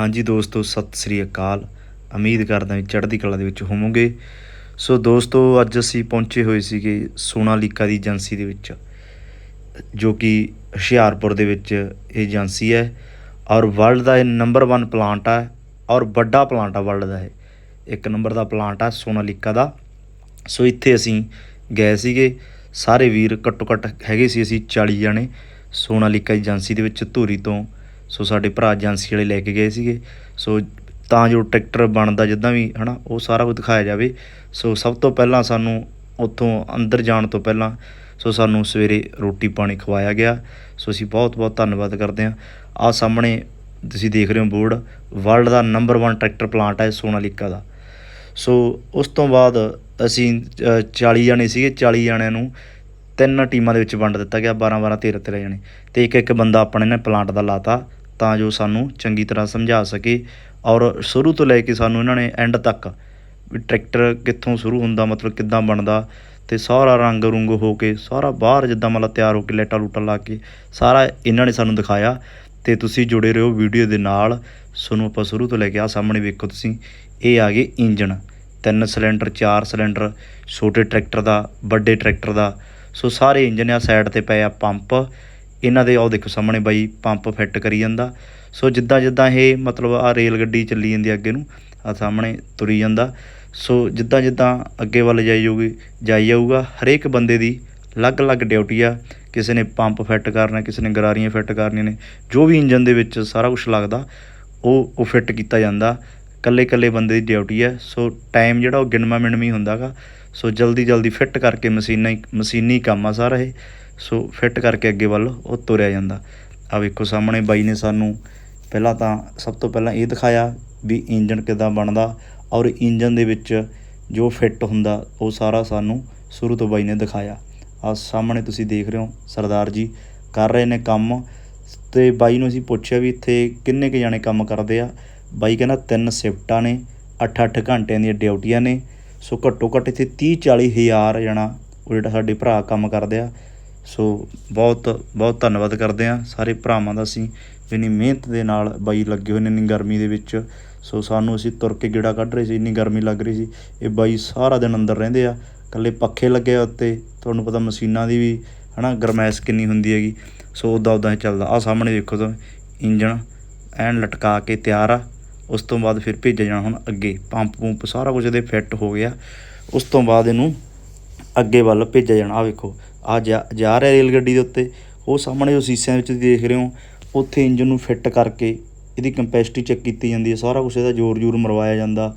ਹਾਂਜੀ ਦੋਸਤੋ, ਸਤਿ ਸ੍ਰੀ ਅਕਾਲ। ਉਮੀਦ ਕਰਦਾ ਵੀ ਚੜ੍ਹਦੀ ਕਲਾ ਦੇ ਵਿੱਚ ਹੋਵੋਗੇ। ਸੋ ਦੋਸਤੋ, ਅੱਜ ਅਸੀਂ ਪਹੁੰਚੇ ਹੋਏ ਸੀਗੇ ਸੋਨਾਲੀਕਾ ਦੀ ਏਜੰਸੀ ਦੇ ਵਿੱਚ, ਜੋ ਕਿ ਹੁਸ਼ਿਆਰਪੁਰ ਦੇ ਵਿੱਚ ਇਹ ਏਜੰਸੀ ਹੈ ਔਰ ਵਰਲਡ ਦਾ ਇਹ ਨੰਬਰ 1 ਪਲਾਂਟ ਆ, ਔਰ ਵੱਡਾ ਪਲਾਂਟ ਆ ਵਰਲਡ ਦਾ ਇਹ। ਇੱਕ ਨੰਬਰ ਦਾ ਪਲਾਂਟ ਆ ਸੋਨਾਲੀਕਾ ਦਾ। ਸੋ ਇੱਥੇ ਅਸੀਂ ਗਏ ਸੀਗੇ। ਸਾਰੇ ਵੀਰ ਘੱਟੋ ਘੱਟ ਹੈਗੇ ਸੀ ਅਸੀਂ 40 ਜਣੇ ਸੋਨਾਲੀਕਾ ਏਜੰਸੀ ਦੇ ਵਿੱਚ ਧੂਰੀ ਤੋਂ ਸੋ ਸਾਡੇ ਭਰਾ ਏਜੰਸੀ ਵਾਲੇ ਲੈ ਕੇ ਗਏ ਸੀਗੇ। ਸੋ ਤਾਂ ਜੋ ਟਰੈਕਟਰ ਬਣਦਾ ਜਿੱਦਾਂ ਵੀ ਹਨਾ ਉਹ ਸਾਰਾ ਕੁਝ ਦਿਖਾਇਆ ਜਾਵੇ। ਸੋ ਸਭ ਤੋਂ ਪਹਿਲਾਂ ਸਾਨੂੰ ਉੱਥੋਂ ਅੰਦਰ ਜਾਣ ਤੋਂ ਪਹਿਲਾਂ ਸੋ ਸਾਨੂੰ ਸਵੇਰੇ ਰੋਟੀ ਪਾਣੀ ਖਵਾਇਆ ਗਿਆ। ਸੋ ਅਸੀਂ ਬਹੁਤ ਬਹੁਤ ਧੰਨਵਾਦ ਕਰਦੇ ਹਾਂ। ਆਹ ਸਾਹਮਣੇ ਤੁਸੀਂ ਦੇਖ ਰਹੇ ਹੋ ਬੋਰਡ ਵਰਲਡ ਦਾ ਨੰਬਰ 1 ਟਰੈਕਟਰ ਪਲਾਂਟ ਹੈ ਸੋਨਾਲੀਕਾ ਦਾ। ਸੋ ਉਸ ਤੋਂ ਬਾਅਦ ਅਸੀਂ ਅ, 40 ਜਣੇ ਸੀਗੇ। 40 ਜਣਿਆਂ ਨੂੰ ਤਿੰਨ ਟੀਮਾਂ ਦੇ ਵਿੱਚ ਵੰਡ ਦਿੱਤਾ ਗਿਆ 12 12 13 13 ਜਣੇ। ਤੇ ਇੱਕ ਇੱਕ ਬੰਦਾ ਆਪਣੇ ਨੇ ਪਲਾਂਟ ਦਾ ਲਾਤਾ। ਤਾਂ ਜੋ ਸਾਨੂੰ ਚੰਗੀ ਤਰ੍ਹਾਂ ਸਮਝਾ ਸਕੇ ਔਰ ਸ਼ੁਰੂ ਤੋਂ ਲੈ ਕੇ ਸਾਨੂੰ ਇਹਨਾਂ ਨੇ ਐਂਡ ਤੱਕ ਵੀ ਟਰੈਕਟਰ ਕਿੱਥੋਂ ਸ਼ੁਰੂ ਹੁੰਦਾ, ਮਤਲਬ ਕਿੱਦਾਂ ਬਣਦਾ ਤੇ ਸਾਰਾ ਰੰਗ ਰੁੰਗ ਹੋ ਕੇ, ਸਾਰਾ ਬਾਹਰ ਜਿੱਦਾਂ ਮਤਲਬ ਤਿਆਰ ਹੋ ਕੇ ਲਾਈਟਾਂ ਲੂਟਾਂ ਲਾ ਕੇ ਸਾਰਾ ਇਹਨਾਂ ਨੇ ਸਾਨੂੰ ਦਿਖਾਇਆ ਤੇ ਤੁਸੀਂ ਜੁੜੇ ਰਹੋ ਵੀਡੀਓ ਦੇ ਨਾਲ। ਤੁਹਾਨੂੰ ਆਪਾਂ ਸ਼ੁਰੂ ਤੋਂ ਲੈ ਕੇ ਆ ਸਾਹਮਣੇ ਵੇਖੋ ਤੁਸੀਂ, ਇਹ ਆ ਗਏ ਇੰਜਣ। ਤਿੰਨ ਸਿਲੰਡਰ ਚਾਰ ਸਿਲੰਡਰ ਛੋਟੇ ਟਰੈਕਟਰ ਦਾ, ਵੱਡੇ ਟਰੈਕਟਰ ਦਾ। ਸੋ ਸਾਰੇ ਇੰਜਨ ਆ ਸਾਈਡ ਤੇ ਪਏ ਆ ਪੰਪ ਇਹਨਾਂ ਦੇ ਆਹ ਦੇਖੋ ਸਾਹਮਣੇ ਬਾਈ ਪੰਪ ਫਿੱਟ ਕਰੀ ਜਾਂਦਾ। ਸੋ ਜਿੱਦਾਂ ਜਿੱਦਾਂ ਇਹ ਮਤਲਬ ਆ ਰੇਲ ਗੱਡੀ ਚੱਲੀ ਜਾਂਦੀ ਅੱਗੇ ਨੂੰ ਆ ਸਾਹਮਣੇ ਤੁਰੀ ਜਾਂਦਾ। ਸੋ ਜਿੱਦਾਂ ਜਿੱਦਾਂ ਅੱਗੇ ਵੱਲ ਜਾਈ ਜਾਊਗੀ, ਜਾਈ ਜਾਊਗਾ, ਹਰੇਕ ਬੰਦੇ ਦੀ ਅਲੱਗ-ਅਲੱਗ ਡਿਊਟੀ ਆ। ਕਿਸੇ ਨੇ ਪੰਪ ਫਿੱਟ ਕਰਨਾ, ਕਿਸੇ ਨੇ ਗਰਾਰੀਆਂ ਫਿੱਟ ਕਰਨੀਆਂ ਨੇ, ਜੋ ਵੀ ਇੰਜਨ ਦੇ ਵਿੱਚ ਸਾਰਾ ਕੁਝ ਲੱਗਦਾ, ਉਹ ਉਹ ਫਿੱਟ ਕੀਤਾ ਜਾਂਦਾ। ਕੱਲੇ ਕੱਲੇ ਬੰਦੇ ਦੀ ਡਿਊਟੀ ਹੈ ਸੋ ਟਾਈਮ ਜਿਹੜਾ ਉਹ ਗਿਣਵਾ ਮਿਣਵੀਂ ਹੁੰਦਾਗਾ ਸੋ ਜਲਦੀ ਜਲਦੀ ਫਿੱਟ ਕਰਕੇ ਮਸ਼ੀਨਾਂ ਮਸ਼ੀਨੀ ਕੰਮ ਆ ਸਾਰਾ ਇਹ। ਸੋ ਫਿੱਟ ਕਰਕੇ ਅੱਗੇ ਵੱਲ ਉਹ ਤੁਰਿਆ ਜਾਂਦਾ। ਆ ਵੇਖੋ ਸਾਹਮਣੇ ਬਾਈ ਨੇ ਸਾਨੂੰ ਪਹਿਲਾਂ ਤਾਂ ਸਭ ਤੋਂ ਪਹਿਲਾਂ ਇਹ ਦਿਖਾਇਆ ਵੀ ਇੰਜਨ ਕਿਦਾਂ ਬਣਦਾ ਔਰ ਇੰਜਨ ਦੇ ਵਿੱਚ ਜੋ ਫਿੱਟ ਹੁੰਦਾ ਉਹ ਸਾਰਾ ਸਾਨੂੰ ਸ਼ੁਰੂ ਤੋਂ ਬਾਈ ਨੇ ਦਿਖਾਇਆ। ਆ ਸਾਹਮਣੇ ਤੁਸੀਂ ਦੇਖ ਰਹੇ ਹੋ ਸਰਦਾਰ ਜੀ ਕਰ ਰਹੇ ਨੇ ਕੰਮ। ਤੇ ਬਾਈ ਨੂੰ ਅਸੀਂ ਪੁੱਛਿਆ ਵੀ ਇੱਥੇ ਕਿੰਨੇ ਕੁ ਜਾਣੇ ਕੰਮ ਕਰਦੇ ਆ। ਬਾਈ ਕਹਿੰਦਾ ਤਿੰਨ ਸ਼ਿਫਟਾਂ ਨੇ 8-8 ਘੰਟਿਆਂ ਦੀਆਂ ਡਿਊਟੀਆਂ ਨੇ। ਸੋ ਘੱਟੋ ਘੱਟ ਇੱਥੇ 30-40 ਹਜ਼ਾਰ ਜਣਾ ਉਹ ਜਿਹੜਾ ਸਾਡੇ ਭਰਾ ਕੰਮ ਕਰਦੇ ਆ। ਸੋ ਬਹੁਤ ਬਹੁਤ ਧੰਨਵਾਦ ਕਰਦੇ ਆ ਸਾਰੇ ਭਰਾਵਾਂ ਦਾ ਅਸੀਂ, ਜਿੰਨੀ ਮਿਹਨਤ ਦੇ ਨਾਲ ਬਾਈ ਲੱਗੇ ਹੋਏ ਨੇ ਇੰਨੀ ਗਰਮੀ ਦੇ ਵਿੱਚ। ਸੋ ਸਾਨੂੰ ਅਸੀਂ ਤੁਰ ਕੇ ਗੇੜਾ ਕੱਢ ਰਹੇ ਸੀ, ਇੰਨੀ ਗਰਮੀ ਲੱਗ ਰਹੀ ਸੀ। ਇਹ ਬਾਈ ਸਾਰਾ ਦਿਨ ਅੰਦਰ ਰਹਿੰਦੇ ਆ, ਇਕੱਲੇ ਪੱਖੇ ਲੱਗੇ ਆ ਉੱਤੇ। ਤੁਹਾਨੂੰ ਪਤਾ ਮਸ਼ੀਨਾਂ ਦੀ ਵੀ, ਹਨਾ, ਗਰਮੈਸ਼ ਕਿੰਨੀ ਹੁੰਦੀ ਹੈਗੀ। ਸੋ ਉੱਦਾਂ ਉੱਦਾਂ ਹੀ ਚੱਲਦਾ। ਆ ਸਾਹਮਣੇ ਦੇਖੋ ਤਾਂ, ਇੰਜਣ ਐਨ ਲਟਕਾ ਕੇ ਤਿਆਰ ਆ। ਉਸ ਤੋਂ ਬਾਅਦ ਫਿਰ ਭੇਜਿਆ ਜਾਣਾ ਹੁਣ ਅੱਗੇ। ਪੰਪ ਪੰਪ ਸਾਰਾ ਕੁਝ ਇਹਦੇ ਫਿੱਟ ਹੋ ਗਿਆ। ਉਸ ਤੋਂ ਬਾਅਦ ਇਹਨੂੰ ਅੱਗੇ ਵੱਲ ਭੇਜਿਆ ਜਾਣਾ। ਆ ਵੇਖੋ ਆ ਜਾ ਜਾ ਰਿਹਾ ਰੇਲ ਗੱਡੀ ਦੇ ਉੱਤੇ। ਉਹ ਸਾਹਮਣੇ ਜੋ ਸੀਸਿਆਂ ਵਿੱਚ ਦੇਖ ਰਹੇ ਹੋ, ਉੱਥੇ ਇੰਜਨ ਨੂੰ ਫਿੱਟ ਕਰਕੇ ਇਹਦੀ ਕੰਪੈਸਿਟੀ ਚੈੱਕ ਕੀਤੀ ਜਾਂਦੀ ਹੈ। ਸਾਰਾ ਕੁਝ ਇਹਦਾ ਜ਼ੋਰ ਜ਼ੋਰ ਮਰਵਾਇਆ ਜਾਂਦਾ।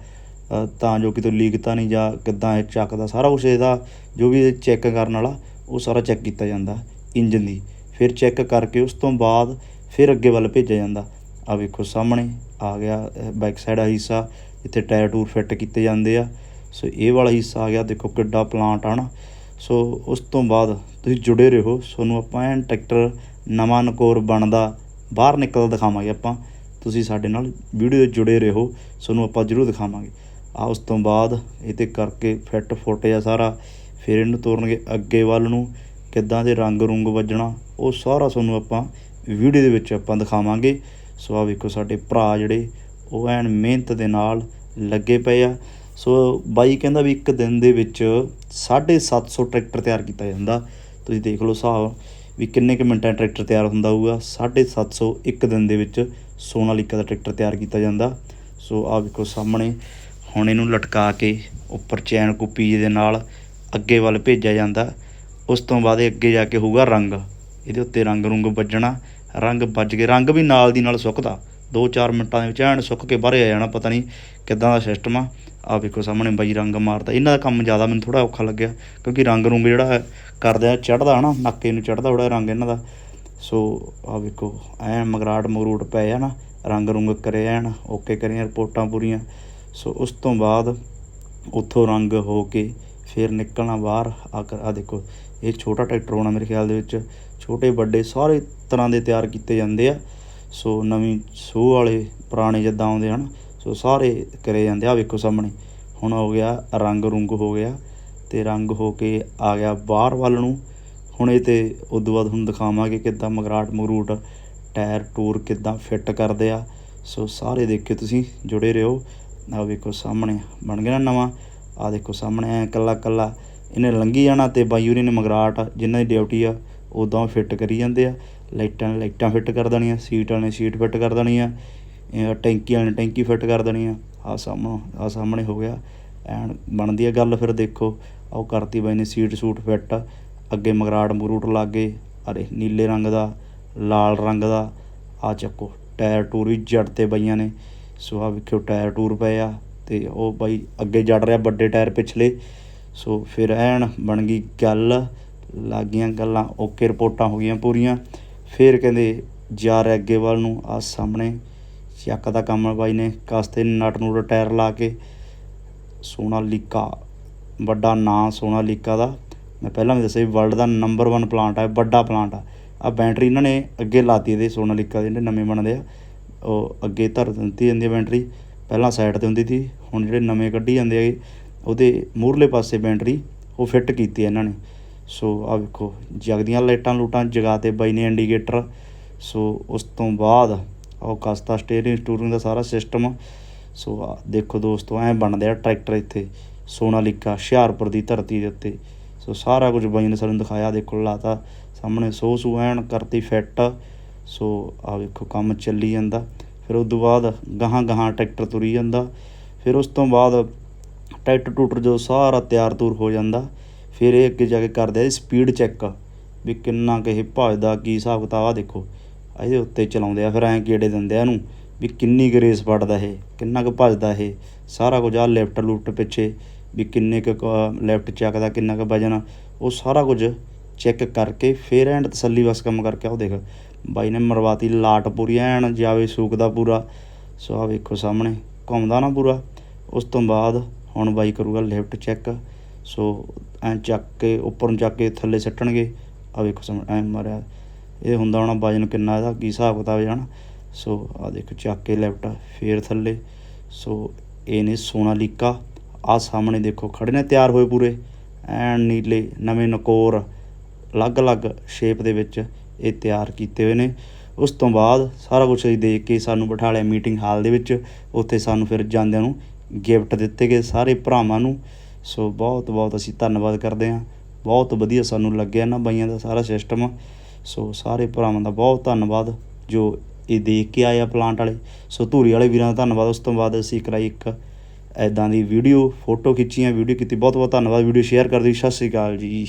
ਤਾਂ ਜੋ ਕਿਤੇ ਲੀਕ ਤਾਂ ਨਹੀਂ ਜਾਂ ਕਿੱਦਾਂ ਇਹ ਚੱਕਦਾ। ਸਾਰਾ ਕੁਝ ਇਹਦਾ ਜੋ ਵੀ ਇਹ ਚੈੱਕ ਕਰਨ ਵਾਲਾ, ਉਹ ਸਾਰਾ ਚੈੱਕ ਕੀਤਾ ਜਾਂਦਾ ਇੰਜਨ ਦੀ। ਫਿਰ ਚੈੱਕ ਕਰਕੇ ਉਸ ਤੋਂ ਬਾਅਦ ਫਿਰ ਅੱਗੇ ਵੱਲ ਭੇਜਿਆ ਜਾਂਦਾ। ਆ ਵੇਖੋ ਸਾਹਮਣੇ ਆ ਗਿਆ ਬੈਕ ਸਾਈਡ ਆ ਹਿੱਸਾ, ਇੱਥੇ ਟਾਇਰ ਟੂਰ ਫਿੱਟ ਕੀਤੇ ਜਾਂਦੇ ਆ। ਸੋ ਇਹ ਵਾਲਾ ਹਿੱਸਾ ਆ ਗਿਆ। ਦੇਖੋ ਕਿੱਡਾ ਪਲਾਂਟ ਆ ਨਾ। ਸੋ ਉਸ ਤੋਂ ਬਾਅਦ ਤੁਸੀਂ ਜੁੜੇ ਰਹੋ। ਤੁਹਾਨੂੰ ਆਪਾਂ ਐਨ ਟਰੈਕਟਰ ਨਵਾਂ ਨਕੋਰ ਬਣਦਾ ਬਾਹਰ ਨਿਕਲਦਾ ਦਿਖਾਵਾਂਗੇ ਆਪਾਂ। ਤੁਸੀਂ ਸਾਡੇ ਨਾਲ ਵੀਡੀਓ ਜੁੜੇ ਰਹੋ, ਤੁਹਾਨੂੰ ਆਪਾਂ ਜ਼ਰੂਰ ਦਿਖਾਵਾਂਗੇ। ਆ ਉਸ ਤੋਂ ਬਾਅਦ ਇਹ ਤੇ ਕਰਕੇ ਫਿੱਟ ਫੁੱਟ ਆ ਸਾਰਾ। ਫਿਰ ਇਹਨੂੰ ਤੋਰਨਗੇ ਅੱਗੇ ਵੱਲ ਨੂੰ, ਕਿੱਦਾਂ ਦੇ ਰੰਗ ਰੁੰਗ ਵੱਜਣਾ, ਉਹ ਸਾਰਾ ਤੁਹਾਨੂੰ ਆਪਾਂ ਵੀਡੀਓ ਦੇ ਵਿੱਚ ਆਪਾਂ ਦਿਖਾਵਾਂਗੇ। ਸੋ ਆ ਵੇਖੋ ਸਾਡੇ ਭਰਾ ਜਿਹੜੇ, ਉਹ ਐਨ ਮਿਹਨਤ ਦੇ ਨਾਲ ਲੱਗੇ ਪਏ ਆ। ਸੋ ਬਾਈ ਕਹਿੰਦਾ ਵੀ ਇੱਕ ਦਿਨ ਦੇ ਵਿੱਚ 750 ਟਰੈਕਟਰ ਤਿਆਰ ਕੀਤਾ ਜਾਂਦਾ। ਤੁਸੀਂ ਦੇਖ ਲਓ ਹਿਸਾਬ ਵੀ ਕਿੰਨੇ ਕੁ ਮਿੰਟਾਂ ਟਰੈਕਟਰ ਤਿਆਰ ਹੁੰਦਾ ਹੋਊਗਾ। 750 ਇੱਕ ਦਿਨ ਦੇ ਵਿੱਚ ਸੋਨਾਲੀਕਾ ਦਾ ਟਰੈਕਟਰ ਤਿਆਰ ਕੀਤਾ ਜਾਂਦਾ। ਸੋ ਆ ਵੇਖੋ ਸਾਹਮਣੇ, ਹੁਣ ਇਹਨੂੰ ਲਟਕਾ ਕੇ ਉੱਪਰ ਚੈਨ ਕੁੱਪੀ ਦੇ ਨਾਲ ਅੱਗੇ ਵੱਲ ਭੇਜਿਆ ਜਾਂਦਾ। ਉਸ ਤੋਂ ਬਾਅਦ ਇਹ ਅੱਗੇ ਜਾ ਕੇ ਹੋਊਗਾ ਰੰਗ। ਇਹਦੇ ਉੱਤੇ ਰੰਗ ਰੁੰਗ ਵੱਜਣਾ। ਰੰਗ ਵੱਜ ਕੇ, ਰੰਗ ਵੀ ਨਾਲ ਦੀ ਨਾਲ ਸੁੱਕਦਾ। 2-4 ਮਿੰਟਾਂ ਦੇ ਵਿੱਚ ਐਨ ਸੁੱਕ ਕੇ ਬਾਹਰ ਆ ਜਾਣਾ, ਪਤਾ ਨਹੀਂ ਕਿੱਦਾਂ ਦਾ ਸਿਸਟਮ ਆ। ਆ ਵੇਖੋ ਸਾਹਮਣੇ ਬਾਈ ਰੰਗ ਮਾਰਦਾ। ਇਹਨਾਂ ਦਾ ਕੰਮ ਜ਼ਿਆਦਾ ਮੈਨੂੰ ਥੋੜਾ ਔਖਾ ਲੱਗਿਆ, ਕਿਉਂਕਿ ਰੰਗ ਰੁੰਗ ਜਿਹੜਾ ਹੈ ਕਰਦੇ ਆ ਚੜਦਾ ਹਨਾ, ਨੱਕੇ ਨੂੰ ਚੜਦਾ ਬੜਾ ਰੰਗ ਇਹਨਾਂ ਦਾ। ਸੋ ਆ ਵੇਖੋ, ਐਨ ਮਗਰਾਟ ਮਗਰੂਟ ਪਏ ਆ ਨਾ, ਰੰਗ ਰੁੰਗ ਕਰੇ ਐਨ, ਓਕੇ ਕਰੀਆਂ, ਰਿਪੋਰਟਾਂ ਪੂਰੀਆਂ। ਸੋ ਉਸ ਤੋਂ ਬਾਅਦ ਉੱਥੋਂ ਰੰਗ ਹੋ ਕੇ ਫਿਰ ਨਿਕਲਣਾ ਬਾਹਰ ਆ ਕਰ ਆ ਦੇਖੋ, ਇਹ ਛੋਟਾ ਟਰੈਕਟਰ ਹੋਣਾ ਮੇਰੇ ਖਿਆਲ ਦੇ ਵਿੱਚ। ਛੋਟੇ, ਵੱਡੇ, ਸਾਰੇ ਤਰ੍ਹਾਂ ਦੇ ਤਿਆਰ ਕੀਤੇ ਜਾਂਦੇ ਆ। ਸੋ ਨਵੀਂ ਸੋਹ ਵਾਲੇ ਪੁਰਾਣੇ ਜਿੱਦਾਂ ਆਉਂਦੇ ਹਨ ਸੋ ਸਾਰੇ ਕਰੇ ਜਾਂਦੇ ਆ। ਵੇਖੋ ਸਾਹਮਣੇ, ਹੁਣ ਹੋ ਗਿਆ ਰੰਗ ਰੁੰਗ ਹੋ ਗਿਆ ਤੇ ਰੰਗ ਹੋ ਕੇ ਆ ਗਿਆ ਬਾਹਰ ਵੱਲ ਨੂੰ। ਹੁਣ ਇਹ ਤੇ ਉਦੋਂ ਬਾਅਦ ਹੁਣ ਦਿਖਾਵਾਂਗੇ ਕਿੱਦਾਂ ਮਗਰਾਟ ਮਗਰੂਟ ਟਾਇਰ, ਟੂਰ ਕਿੱਦਾਂ ਫਿੱਟ ਕਰਦੇ ਆ। ਸੋ ਸਾਰੇ ਦੇਖਿਓ ਤੁਸੀਂ, ਜੁੜੇ ਰਹੋ। ਆਹ ਵੇਖੋ ਸਾਹਮਣੇ ਬਣ ਗਿਆ ਨਵਾਂ। ਆਹ ਦੇਖੋ ਸਾਹਮਣੇ ਐ ਕੱਲਾ ਕੱਲਾ ਇਹਨੇ ਲੰਗੀ ਜਾਣਾ ਤੇ ਬਾਈ ਹੋਰੀ ਨੇ ਮਗਰਾਟ, ਜਿਨ੍ਹਾਂ ਦੀ ਡਿਊਟੀ ਆ, ਉਦਾਂ ਫਿੱਟ ਕਰੀ ਜਾਂਦੇ ਆ। ਲਾਈਟਾਂ ਨੇ ਲਾਈਟਾਂ ਫਿੱਟ ਕਰ ਦੇਣੀਆਂ, ਸੀਟ ਵਾਲੇ ਨੇ ਸੀਟ ਫਿੱਟ ਕਰ ਦੇਣੀ ਆ ਟੈਂਕੀ ਵਾਲੇ ਨੇ ਟੈਂਕੀ ਫਿੱਟ ਕਰ ਦੇਣੀ ਆ। ਆਹ ਸਾਹਮਣੇ ਆਹ ਸਾਹਮਣੇ ਹੋ ਗਿਆ। ਐਨ ਬਣਦੀ ਆ ਗੱਲ, ਫਿਰ ਦੇਖੋ। ਉਹ ਕਰਤੀ ਬਾਈ ਨੇ ਸੀਟ ਸੂਟ ਫਿੱਟ। ਅੱਗੇ ਮਗਰਾਟ ਮਰੂਟ ਲਾਗੇ। ਅਰੇ ਨੀਲੇ ਰੰਗ ਦਾ, ਲਾਲ ਰੰਗ ਦਾ। ਆ ਚੱਕੋ, ਟਾਇਰ ਟੂਰ ਵੀ ਜੜ ਤੇ ਬਈਆਂ ਨੇ। ਸੋ ਆ ਵੇਖਿਓ, ਟਾਇਰ ਟੂਰ ਪਏ ਆ ਤੇ ਉਹ ਬਾਈ ਅੱਗੇ ਜੜ ਰਿਹਾ ਵੱਡੇ ਟਾਇਰ ਪਿਛਲੇ। ਸੋ ਫਿਰ ਐਨ ਬਣ ਗਈ ਗੱਲ। ਲੱਗੀਆਂ ਗੱਲਾਂ, ਓਕੇ ਰਿਪੋਰਟਾਂ ਹੋ ਗਈਆਂ ਪੂਰੀਆਂ। ਫਿਰ ਕਹਿੰਦੇ, ਜਾ ਰਿਹਾ ਅੱਗੇ ਵੱਲ ਨੂੰ ਆ ਸਾਹਮਣੇ। ਚੱਕ ਦਾ ਕੰਮ ਬਾਈ ਨੇ ਕਸਤੇ ਨਟ ਨੂਟ ਟਾਇਰ ਲਾ ਕੇ ਸੋਨਾ ਲੀਕਾ, ਵੱਡਾ ਨਾਂ ਸੋਨਾ ਲੀਕਾ ਦਾ। ਮੈਂ ਪਹਿਲਾਂ ਵੀ ਦੱਸਿਆ ਵਰਲਡ ਦਾ ਨੰਬਰ 1 ਪਲਾਂਟ ਹੈ ਵੱਡਾ ਪਲਾਂਟ ਆ। ਆ ਬੈਟਰੀ ਇਹਨਾਂ ਨੇ ਅੱਗੇ ਲਾਤੀ ਇਹਦੇ ਸੋਨਾਲੀਕਾ ਦੇ, ਜਿਹੜੇ ਨਵੇਂ ਬਣਦੇ ਆ, ਉਹ ਅੱਗੇ ਧਰ ਦਿੱਤੀ ਜਾਂਦੀ ਹੈ ਬੈਟਰੀ ਪਹਿਲਾਂ ਸਾਈਡ ਤੇ ਹੁੰਦੀ ਸੀ, ਹੁਣ ਜਿਹੜੇ ਨਵੇਂ ਕੱਢੀ ਜਾਂਦੇ ਹੈਗੇ ਉਹਦੇ ਮੂਹਰਲੇ ਪਾਸੇ ਬੈਟਰੀ ਉਹ ਫਿੱਟ ਕੀਤੀ ਇਹਨਾਂ ਨੇ। ਸੋ ਆ ਵੇਖੋ, ਜਗਦੀਆਂ ਲਾਈਟਾਂ ਲੂਟਾਂ ਜਗਾ ਤੇ ਬਾਈ ਨੇ ਇੰਡੀਕੇਟਰ ਸੋ ਉਸ ਤੋਂ ਬਾਅਦ ਉਹ ਕਸਤਾ ਸਟੇਅਰਿੰਗ ਸਟੂਰਿੰਗ ਦਾ ਸਾਰਾ ਸਿਸਟਮ। ਸੋ ਆਹ ਦੇਖੋ ਦੋਸਤੋ, ਐਂ ਬਣਦੇ ਆ ਟਰੈਕਟਰ ਇੱਥੇ, ਸੋਨਾਲੀਕਾ, ਹੁਸ਼ਿਆਰਪੁਰ ਦੀ ਧਰਤੀ ਦੇ ਉੱਤੇ। ਸੋ ਸਾਰਾ ਕੁਝ ਬਾਈ ਨੇ ਸਾਨੂੰ ਦਿਖਾਇਆ, ਦੇਖੋ ਲਾਤਾ ਸਾਹਮਣੇ, ਸੋ ਸੂ ਐਨ ਕਰਤੀ ਫਿੱਟ। ਸੋ ਆ ਵੇਖੋ ਕੰਮ ਚੱਲੀ ਜਾਂਦਾ। ਫਿਰ ਉਸ ਤੋਂ ਬਾਅਦ ਗਾਹਾਂ ਗਾਹਾਂ ਟਰੈਕਟਰ ਤੁਰੀ ਜਾਂਦਾ। ਫਿਰ ਉਸ ਤੋਂ ਬਾਅਦ ਟਰੈਕਟਰ ਟੂਟਰ ਜੋ ਸਾਰਾ ਤਿਆਰ ਤੂਰ ਹੋ ਜਾਂਦਾ, ਫਿਰ ਇਹ ਅੱਗੇ ਜਾ ਕੇ ਕਰਦੇ ਆ ਸਪੀਡ ਚੈੱਕ ਵੀ ਕਿੰਨਾ ਕੁ ਇਹ ਭੱਜਦਾ, ਕੀ ਹਿਸਾਬ ਕਿਤਾਬ ਆ, ਦੇਖੋ। ਇਹਦੇ ਉੱਤੇ ਚਲਾਉਂਦੇ ਆ, ਫਿਰ ਐਂ ਗੇੜੇ ਦਿੰਦੇ ਆ ਇਹਨੂੰ ਵੀ ਕਿੰਨੀ ਕੁ ਰੇਸ ਪੜਦਾ ਇਹ, ਕਿੰਨਾ ਕੁ ਭੱਜਦਾ ਇਹ, ਸਾਰਾ ਕੁਝ ਆ ਲਿਫਟ ਲੁਫਟ ਪਿੱਛੇ ਵੀ ਕਿੰਨੇ ਕੁ ਲੈਫਟ ਚੱਕਦਾ, ਕਿੰਨਾ ਕੁ ਵਜਨ ਉਹ ਸਾਰਾ ਕੁਝ ਚੈੱਕ ਕਰਕੇ ਫਿਰ ਐਂਡ ਤਸੱਲੀ ਬਸ ਕੰਮ ਕਰਕੇ ਉਹ ਦੇਖ ਬਾਈ ਨੇ ਮਰਵਾਤੀ ਲਾਟ ਪੂਰੀ, ਐਨ ਜਾਵੇ ਸੂਕਦਾ ਪੂਰਾ, ਸੋ ਆ ਵੇਖੋ ਸਾਹਮਣੇ, ਘੁੰਮਦਾ ਨਾ ਪੂਰਾ, ਉਸ ਤੋਂ ਬਾਅਦ ਹੁਣ ਬਾਈ ਕਰੂਗਾ ਲਿਫਟ ਚੈੱਕ ਸੋ ਐਂ ਚੱਕ ਕੇ, ਉੱਪਰ ਨੂੰ ਚੱਕ ਕੇ ਥੱਲੇ ਸੱਟਣਗੇ ਆ ਵੇਖੋ ਸਾਹਮਣੇ, ਐ ਮਾਰਿਆ। ਇਹ ਹੁੰਦਾ ਹੋਣਾ ਵਜਨ ਕਿੰਨਾ ਇਹਦਾ, ਕੀ ਹਿਸਾਬ ਕਿਤਾਬ ਜਾਣਾ ਸੋ ਆ ਦੇਖੋ, ਚੱਕ ਕੇ ਲੈਫਟ, ਫੇਰ ਥੱਲੇ। ਸੋ ਇਹ ਨੇ ਸੋਨਾਲੀਕਾ ਆ ਸਾਹਮਣੇ ਦੇਖੋ, ਖੜੇ ਨੇ, ਤਿਆਰ ਹੋਏ ਪੂਰੇ। ਐਨ ਨੀਲੇ, ਨਵੇਂ ਨਕੋਰ, ਅਲੱਗ-ਅਲੱਗ ਸ਼ੇਪ ਦੇ ਵਿੱਚ ਇਹ ਤਿਆਰ ਕੀਤੇ ਹੋਏ ਨੇ। ਉਸ ਤੋਂ ਬਾਅਦ ਸਾਰਾ ਕੁਝ ਅਸੀਂ ਦੇਖ ਕੇ ਸਾਨੂੰ ਬਿਠਾ ਲਿਆ ਮੀਟਿੰਗ ਹਾਲ ਦੇ ਵਿੱਚ। ਉੱਥੇ ਸਾਨੂੰ ਫਿਰ ਜਾਂਦਿਆਂ ਨੂੰ ਗਿਫਟ ਦਿੱਤੇ ਗਏ ਸਾਰੇ ਭਰਾਵਾਂ ਨੂੰ। ਸੋ ਬਹੁਤ ਬਹੁਤ ਅਸੀਂ ਧੰਨਵਾਦ ਕਰਦੇ ਹਾਂ। ਬਹੁਤ ਵਧੀਆ ਸਾਨੂੰ ਲੱਗਿਆ ਨਾ ਬਾਈਆਂ ਦਾ ਸਾਰਾ ਸਿਸਟਮ ਸੋ ਸਾਰੇ ਭਰਾਵਾਂ ਦਾ ਬਹੁਤ ਧੰਨਵਾਦ ਜੋ ਇਹ ਦੇਖ ਕੇ ਆਇਆ ਪਲਾਂਟ ਵਾਲੇ। ਸੋ ਧੂਰੀ ਵਾਲੇ ਵੀਰਾਂ ਦਾ ਧੰਨਵਾਦ। ਉਸ ਤੋਂ ਬਾਅਦ ਅਸੀਂ ਕਰਾਈ ਇੱਕ ਐਦਾਂ ਦੀ ਵੀਡੀਓ ਫੋਟੋ ਖਿੱਚੀਆਂ ਵੀਡੀਓ ਕੀਤੀ। ਬਹੁਤ ਬਹੁਤ ਧੰਨਵਾਦ। ਵੀਡੀਓ ਸ਼ੇਅਰ ਕਰ ਦਿਓ ਸਤਿ ਸ਼੍ਰੀ ਅਕਾਲ ਜੀ।